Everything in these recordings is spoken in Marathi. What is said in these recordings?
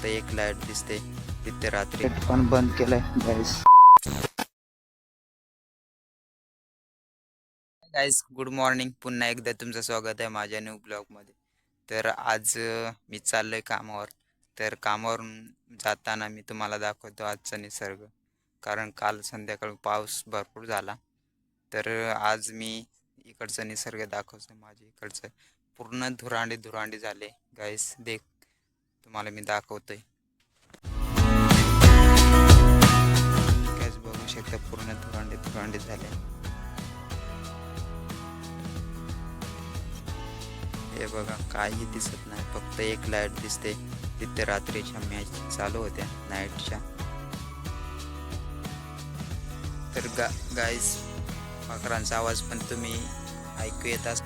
फक्त एक लाइट दिसते तिथे रात्री. पण बंद केलंय गाईस गाईज गुड मॉर्निंग पुन्हा एकदा तुमचं स्वागत आहे माझ्या न्यू ब्लॉगमध्ये तर आज मी चाललोय कामावर. तर कामावरून जाताना मी तुम्हाला दाखवतो आजचा निसर्ग. कारण काल संध्याकाळी पाऊस भरपूर झाला. तर आज मी इकडचा निसर्ग दाखवतो माझ्या इकडचं. पूर्ण धुरांडी धुरांडी झाले. गाईस देख तुम्हाला मी दाखवतोय. बघू शकता पूर्ण धुरांडी धुरांडी झाले. हे बघा काही दिसत नाही फक्त एक लाइट दिसते. तिथे रात्रीच्या मॅच चालू होत्या नाईटच्या तर गा गाईज पाखरांचा आवाज पण तुम्ही ऐकू येत अस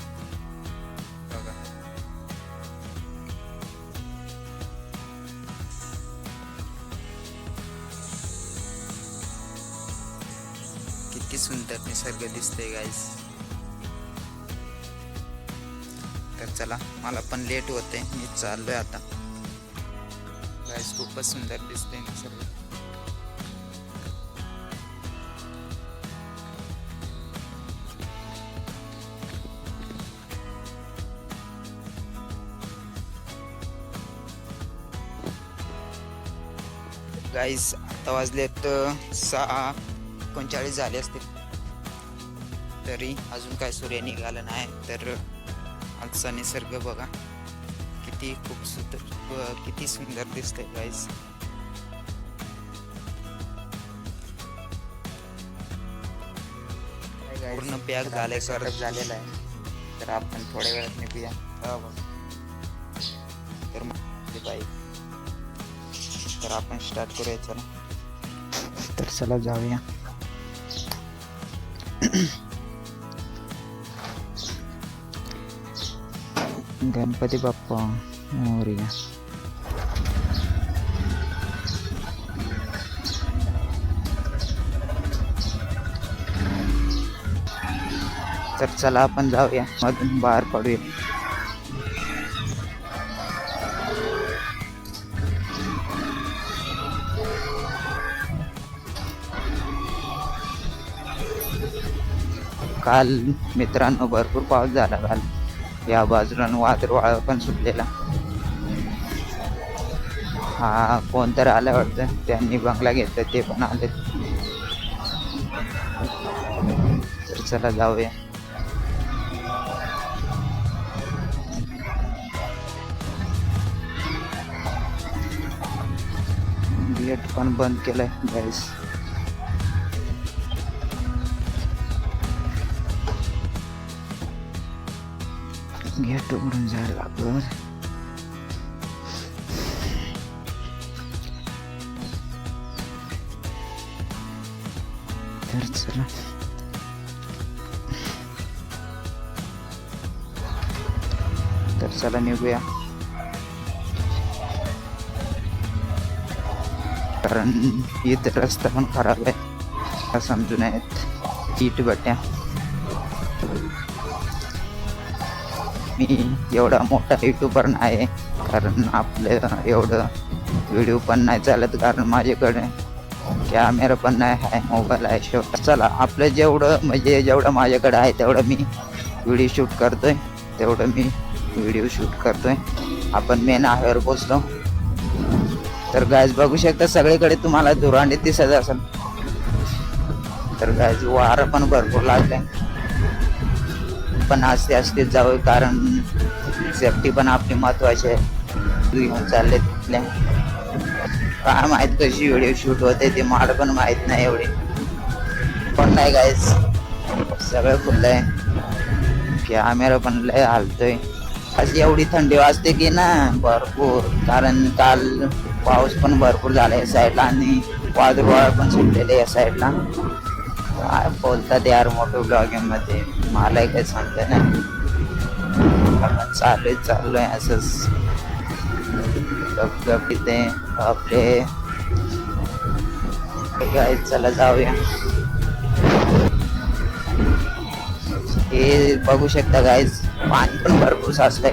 किती सुंदर निसर्ग दिसतंय गाईज तर चला मला पण लेट होते मी चाललोय आता. गाईस खूपच सुंदर दिसते निसर्ग. गाईस आता वाजलेत सहा. एकोणचाळीस झाले असतील. तरी अजून काय सूर्य निघाला नाही तर आजचा निसर्ग बघा. किती खूप सुंदर किती सुंदर दिसतंय गाईस पूर्ण पॅक झालंय सर झालेला आहे. तर आपण थोड्या वेळात निघूया. तर मग बाईक तर आपण स्टार्ट करूया चला. तर चला जाऊया. गणपती बाप्पा मोरया तर चला आपण जाऊया मधून बाहेर पडूया काल मित्रांनो भरपूर पाऊस झाला काल. या बाजूला वादळ पण सुटलेला. हा कोणतर आलं वाटतं. त्यांनी बंगला घेतला ते पण आले तर चला जाऊया. गेट पण बंद केलंय गॅस गेट उघडून जायला लागलं तर चला. तर चला निघूया. कारण इथं रस्ता पण खराब आहे. का समजून आहेत इट बट्या मी एवढा मोठा युट्यूबर नाही कारण आपलं एवढं व्हिडिओ पण नाही चालत कारण माझ्याकडे कॅमेरा पण नाही आहे मोबाईल आहे शेवट. चला आपलं जेवढं म्हणजे जेवढं माझ्याकडे आहे तेवढं मी व्हिडिओ शूट करतो आहे तेवढं मी व्हिडिओ शूट करतो आहे आपण मेन हायवर पोचलो. तर गॅस बघू शकता सगळीकडे तुम्हाला धुरांडी दिसत असेल. तर गॅस वारं पण भरपूर लागलंय. पण आस्ते आस्ते जाऊ कारण सेफ्टी पण आपली महत्वाची आहे. घेऊन चालले तिथले काय माहीत कशी व्हिडिओ शूट होते ते माड पण माहीत नाही एवढी. पण नाही गायस सगळं खुलं आहे कॅमेरा पण लय हालतोय. अशी एवढी थंडी वाजते की ना भरपूर. कारण काल पाऊस पण भरपूर झाला या साईडला आणि वादळ पण सुटलेले या साईडला काय बोलतात यार मोठे ब्लॉगिंगमध्ये? मला काही सांगत नाही. चालू चाललोय चाललोय असंच. गप इथे. आपले काय चला जाऊया. हे बघू शकता गाईज पाणी पण भरपूर साचलंय.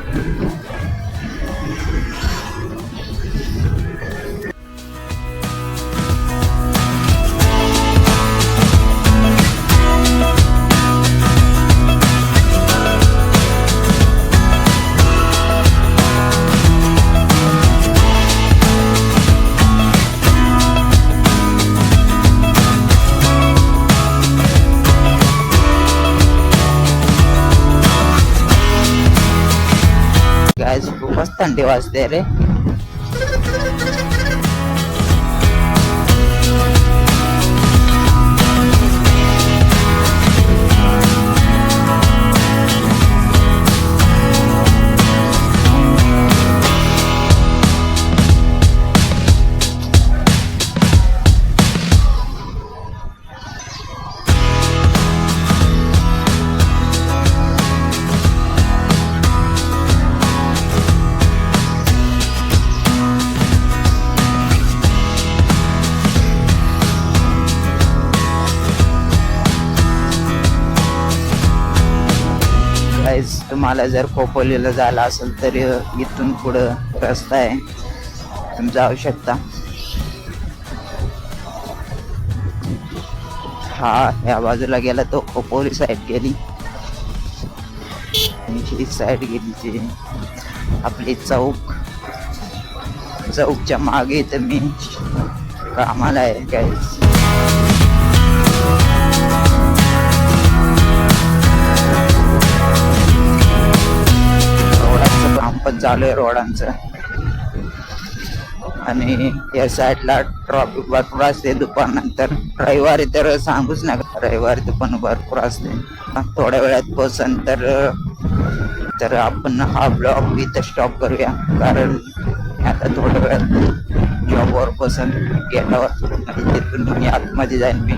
थंडी वाजते रे. तुम्हाला जर खोपोलीला जायला असेल तर इथून पुढं रस्ता आहे. तुम्ही जाऊ शकता. हा या बाजूला गेला तो खोपोली साईड गेली. ही साईड गेली जी. आपली चौक. चौकच्या मागे तर मी कामाला आहे गाईज चालू आहे रोडांचं. आणि या साईडला ट्रॉफिक भरपूर असते दुपारनंतर. रविवारी तर सांगूच नका रविवारी तर पण भरपूर असते. थोड्या वेळात पोचन तर तर आपण हा ब्लॉग इथं स्टॉप करूया. कारण आता थोड्या वेळात जॉबवर पोचन गेल्यावर. तिथून मी आतमध्ये जाईन मी.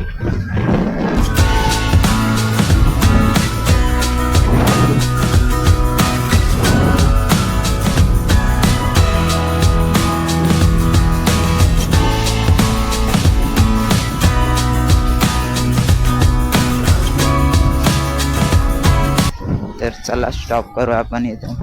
चला स्टॉप करू आपण इथं